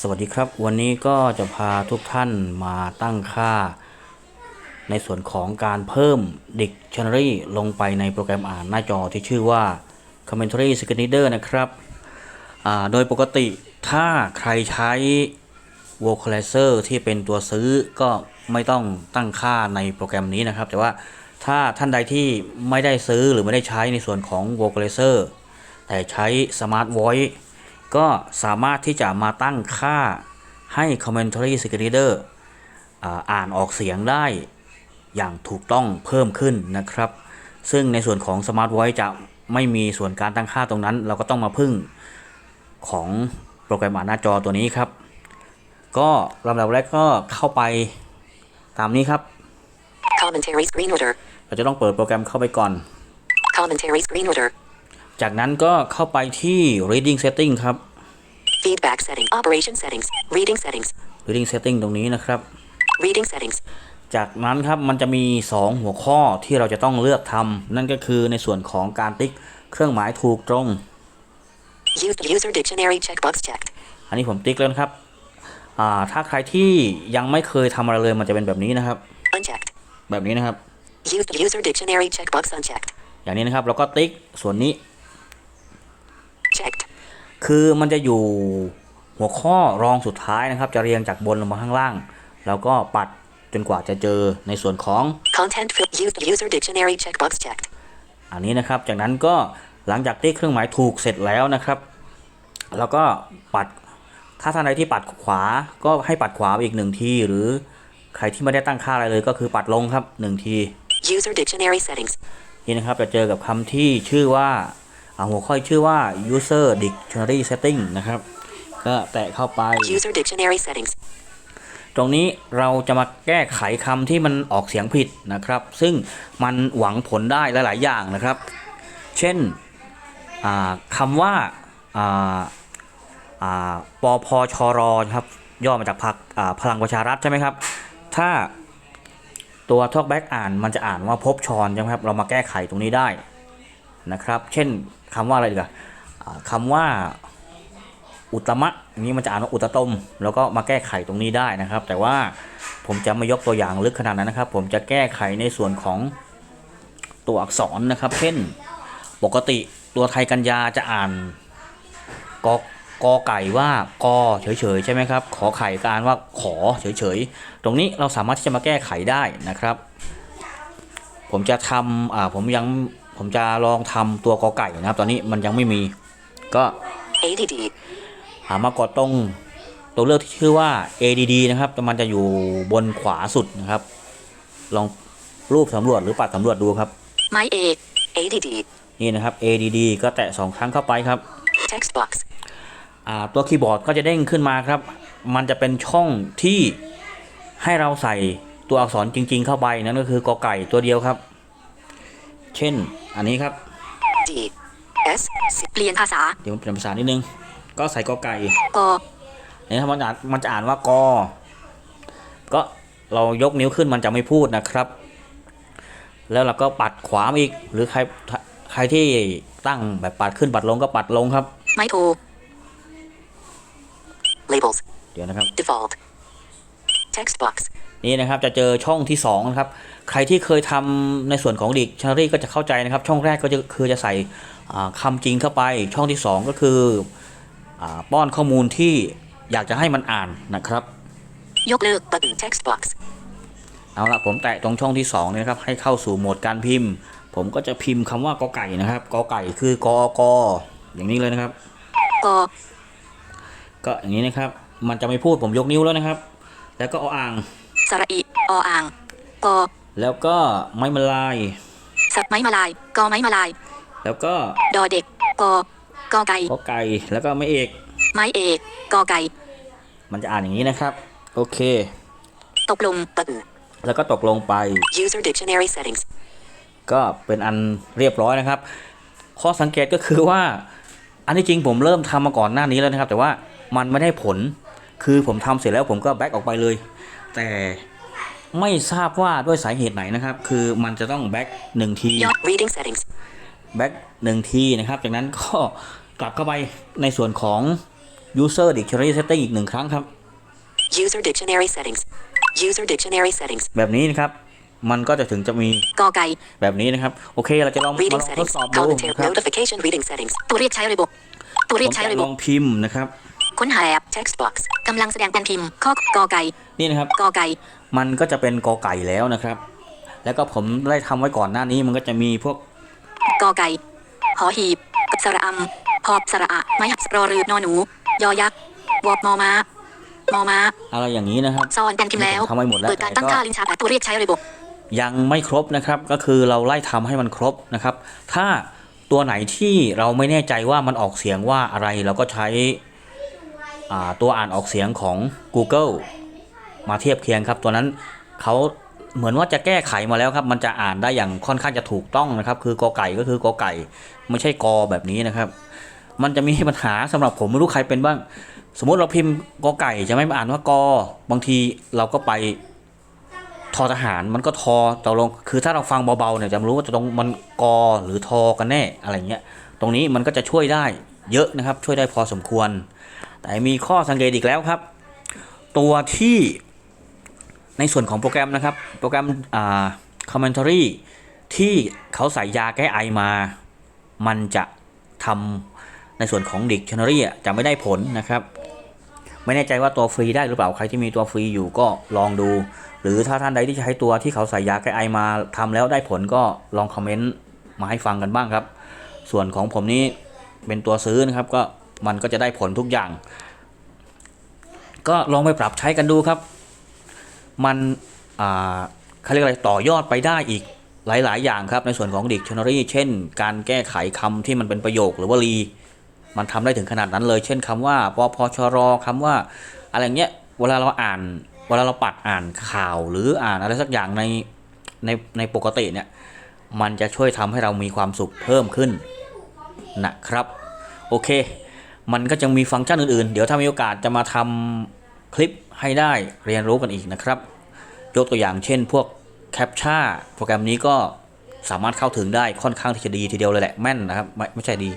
สวัสดีครับ วันนี้ก็จะพาทุกท่านมาตั้งค่า ในส่วนของการเพิ่ม Dictionary ลงไปในโปรแกรมอ่านหน้าจอที่ชื่อว่า Commentary Screen Reader นะครับโดยปกติถ้าใครใช้ Vocalizer ที่เป็นตัวซื้อก็ไม่ต้องตั้งค่าในโปรแกรมนี้นะครับ แต่ว่าถ้าท่านใดที่ไม่ได้ซื้อหรือไม่ได้ใช้ในส่วนของ Vocalizer แต่ใช้ Smart Voice ก็สามารถที่จะมาตั้งค่าให้ Commentary Screen Reader อ่าอ่านออกเสียงได้อย่างถูกต้องเพิ่มขึ้นนะครับ ซึ่งในส่วนของ Smart Voice จะไม่มีส่วนการตั้งค่าตรงนั้น เราก็ต้องมาพึ่งของโปรแกรมอ่านหน้าจอตัวนี้ครับ ก็ลำดับแรกก็เข้าไปตามนี้ครับ Commentary screen reader. เราจะต้องเปิดโปรแกรมเข้าไปก่อน Commentary screen reader. จากนั้นก็เข้าไปที่ reading setting ครับ Feedback setting. Operation settings. Reading settings. reading setting ตรงนี้นะครับ Reading settings. จากนั้นครับมันจะมี 2 หัวข้อที่เราจะต้องเลือกทำนั่นก็คือในส่วนของการติ๊กเครื่องหมายถูกตรง Use the user dictionary checkbox checked. อันนี้ผมติ๊กแล้วนะครับอ่าถ้าใครที่ยังไม่เคยทำอะไรเลยมันจะเป็นแบบนี้นะครับ Unchecked. แบบนี้นะครับ Use the user dictionary checkbox unchecked. อย่างนี้นะครับเราก็ติ๊กส่วนนี้ Checked. คือมันจะอยู่หัวข้อรองสุดท้ายนะครับ จะเรียงจากบนลงมาข้างล่าง แล้วก็ปัดจนกว่าจะเจอในส่วนของ Content field. Use the user dictionary checkbox checked. อันนี้นะครับ จากนั้นก็หลังจากที่เครื่องหมายถูกเสร็จแล้วนะครับ แล้วก็ปัด ถ้าท่านใดที่ปัดขวา ก็ให้ปัดขวาไปอีกหนึ่งที หรือใครที่ไม่ได้ตั้งค่าอะไรเลยก็คือปัดลงครับหนึ่งที User dictionary settings. นี่นะครับจะเจอกับคำที่ชื่อว่าอ่า หัวข้อชื่อว่า user dictionary setting นะครับ ก็แตะเข้าไป User dictionary settings. ตรงนี้เราจะมาแก้ไขคำที่มันออกเสียงผิดนะครับ ซึ่งมันหวังผลได้หลาย ๆ อย่างนะครับ เช่นอ่าคำว่าอ่าอ่าปพชรครับย่อมาจากพรรคอ่าพลังประชารัฐใช่ไหมครับ ถ้าตัว Talkback อ่านมันจะอ่านว่าพบชรใช่ไหมครับ เรามาแก้ไขตรงนี้ได้นะครับ เช่น คำว่าอะไรดีกว่าอ่าคำว่าอุตมะอย่างนี้มันจะอ่านว่าอุตตม แล้วก็มาแก้ไขตรงนี้ได้นะครับ แต่ว่าผมจะไม่ยกตัวอย่างลึกขนาดนั้นนะครับ ผมจะแก้ไขในส่วนของตัวอักษรนะครับ เช่นปกติตัวไทยกัญญาจะอ่านกกอไก่ว่ากอเฉยๆใช่ไหมครับ ขอไข่การว่าขอเฉยๆ ตรงนี้เราสามารถที่จะมาแก้ไขได้นะครับ ผมจะทำอ่าผมยัง ผมจะลองทำตัวกอไก่นะครับ ตอนนี้มันยังไม่มีก็ ADD. หามากดตรงตัวเลือกที่ชื่อว่า ADD นะครับแต่มันจะอยู่บนขวาสุดนะครับ ลองรูปสำรวจหรือปัดสำรวจดูครับ My A. ADD. นี่นะครับ ADD ก็แตะสองครั้งเข้าไปครับ Text box. อ่าตัวคีย์บอร์ดก็จะเด้งขึ้นมาครับ มันจะเป็นช่องที่ให้เราใส่ตัวอักษรจริง ๆ เข้าไปนั่นก็คือกอไก่ตัวเดียวครับ เช่น อันนี้ครับ D. S. C. เปลี่ยนภาษา เดี๋ยวผมเปลี่ยนภาษานิดนึง ก็ใส่กอไก่กอเนี่ยครับมันอ่านมันจะอ่านว่ากอ ก็เรายกนิ้วขึ้นมันจะไม่พูดนะครับ แล้วเราก็ปัดขวามาอีก หรือใครใครที่ตั้งแบบปัดขึ้นปัดลงก็ปัดลงครับ ไม้โทร Labels. เดี๋ยวนะครับ Default. Text box. นี่นะครับจะเจอช่องที่สองนะครับ ใครที่เคยทำในส่วนของดิกชันนารีก็จะเข้าใจนะครับ ช่องแรกก็จะคือจะใส่อ่าคำจริงเข้าไป ช่องที่สองก็คืออาป้อนข้อมูลที่อยากจะให้มันอ่านนะครับ ยกเลิก Button. Text box. เอาละผมแตะตรงช่องที่2เนี่ยนะครับ ให้เข้าสู่โหมดการพิมพ์ ผมก็จะพิมพ์คำว่ากอไก่นะครับกอไก่คือกอกออย่างนี้เลยนะครับกอก็อย่างนี้นะครับ มันจะไม่พูดผมยกนิ้วแล้วนะครับ แล้วก็เอาอ่างสระอิออ่างกอ แล้วก็ไม้มาลายสับไม้มาลายกอไม้มาลาย แล้วก็ดอเด็กกอกอไก่กอไก่แล้วก็ไม่เอก ไม้เอกกอไก่ มันจะอ่านอย่างนี้นะครับ โอเค ตกลง Button. แล้วก็ตกลงไป User dictionary settings. ก็เป็นอันเรียบร้อยนะครับ ข้อสังเกตก็คือว่า อันที่จริงผมเริ่มทำมาก่อนหน้านี้แล้วนะครับ แต่ว่ามันไม่ได้ผล คือผมทำเสร็จแล้วผมก็แบ็กออกไปเลย แต่ ไม่ทราบว่าด้วยสาเหตุไหนนะครับ คือมันจะต้องแบ็กหนึ่งที Yod. Reading settings. แบ็กหนึ่งทีนะครับ จากนั้นก็กลับเข้าไปในส่วนของ user dictionary setting อีกหนึ่งครั้งครับ User dictionary settings. User dictionary settings. แบบนี้นะครับ มันก็จะถึงจะมีกอไก่แบบนี้นะครับ โอเค เราจะลองมาล Reading องทด settings. สอบดู Commentary. นะครับ Notification reading settings. ตัวเรียกใช้ระบบตัวผเรียกมใช้จะระลบอบงพิมพ์นะครับ ค้นหาแอป Text box. กำลังแสดงการพิมพ์ข้อกอไก่นี่นะครับกอไก่มันก็จะเป็นกอไก่แล้วนะครับ แล้วก็ผมได้ทำไว้ก่อนหน้านี้มันก็จะมีพวกกอไก่หอหีบกับสระอำพอบสระอะไม้หักรอเรือนอหนู ยอยักษ์วอบมอม้ามอม้าอะไรอย่างนี้นะครับซ่อนการพิมพ์แล้วทำไว้หมดแล้วเปิดการแต่ตั้งก็ค่าลิ้นชักและตัวเรียกใช้ระบบยังไม่ครบนะครับก็คือเราไล่ทำให้มันครบนะครับ ถ้าตัวไหนที่เราไม่แน่ใจว่ามันออกเสียงว่าอะไรเราก็ใช้อ่า ตัวอ่านออกเสียงของ Google มาเทียบเคียงครับ ตัวนั้นเขาเหมือนว่าจะแก้ไขมาแล้วครับ มันจะอ่านได้อย่างค่อนข้างจะถูกต้องนะครับ คือกอไก่ก็คือกอไก่ ไม่ใช่กอแบบนี้นะครับ มันจะมีปัญหาสำหรับผมไม่รู้ใครเป็นบ้าง สมมุติเราพิมพ์กอไก่จะไม่อ่านว่ากอบางทีเราก็ไปทอทหารมันก็ทอตกลงคือถ้าเราฟังเบาๆเนี่ยจะรู้ว่าจะตรงมันกอหรือทอกันแน่อะไรเงี้ย ตรงนี้มันก็จะช่วยได้เยอะนะครับ ช่วยได้พอสมควร แต่มีข้อสังเกตอีกแล้วครับ ตัวที่ในส่วนของโปรแกรมนะครับ โปรแกรมอ่า commentary ที่เขาใส่ยาแก้ไอมา มันจะทำในส่วนของ dictionary อ่จะไม่ได้ผลนะครับ ไม่แน่ใจว่าตัวฟรีได้หรือเปล่าใครที่มีตัวฟรีอยู่ก็ลองดู หรือถ้าท่านใดที่ใช้ตัวที่เขาใส่ยาแก้ไอมาทำแล้วได้ผลก็ลองคอมเมนต์มาให้ฟังกันบ้างครับ ส่วนของผมนี่เป็นตัวซื้อนะครับก็ มันก็จะได้ผลทุกอย่าง ก็ลองไปปรับใช้กันดูครับ มันเขาเรียกอะไรต่อยอดไปได้อีกหลาย ๆ อย่างครับในส่วนของ Dictionary เช่น การแก้ไขคำที่มันเป็นประโยคหรือว่ารีมันทำได้ถึงขนาดนั้นเลย เช่นคำว่าปพชรคำว่าอะไรเงี้ยเวลาเราอ่านเวลาเราปัดอ่านข่าวหรืออ่านอะไรสักอย่างในในในปกติเนี่ยมันจะช่วยทำให้เรามีความสุขเพิ่มขึ้นนะครับ โอเค มันก็จะมีฟังก์ชันอื่นๆ เดี๋ยวถ้ามีโอกาสจะมาทำคลิปให้ได้เรียนรู้กันอีกนะครับ ยกตัวอย่างเช่น พวกแคปชั่นโปรแกรมนี้ก็สามารถเข้าถึงได้ค่อนข้างที่จะดีทีเดียวเลยแหละแม่นนะครับไม่ไม่ใช่ดี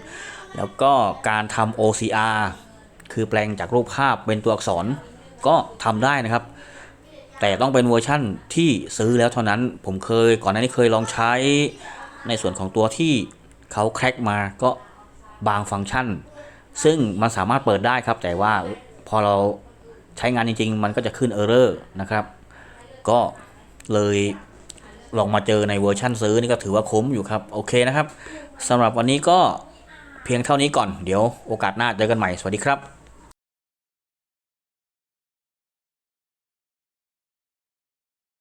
แล้วก็การทำ OCR คือแปลงจากรูปภาพเป็นตัวอักษรก็ทำได้นะครับ แต่ต้องเป็นเวอร์ชั่นที่ซื้อแล้วเท่านั้นผมเคยก่อนหน้านี้เคยลองใช้ในส่วนของตัวที่เขาแคร็กมาก็บางฟังก์ชัน ซึ่งมันสามารถเปิดได้ครับ แต่ว่าพอเราใช้งานจริง ๆ มันก็จะขึ้นเออร์เรอร์นะครับ ก็เลยลองมาเจอในเวอร์ชั่นซื้อนี่ก็ถือว่าคุ้มอยู่ครับ โอเคนะครับสำหรับวันนี้ก็เพียงเท่านี้ก่อน เดี๋ยวโอกาสหน้าเจอกันใหม่ สวัสดีครับ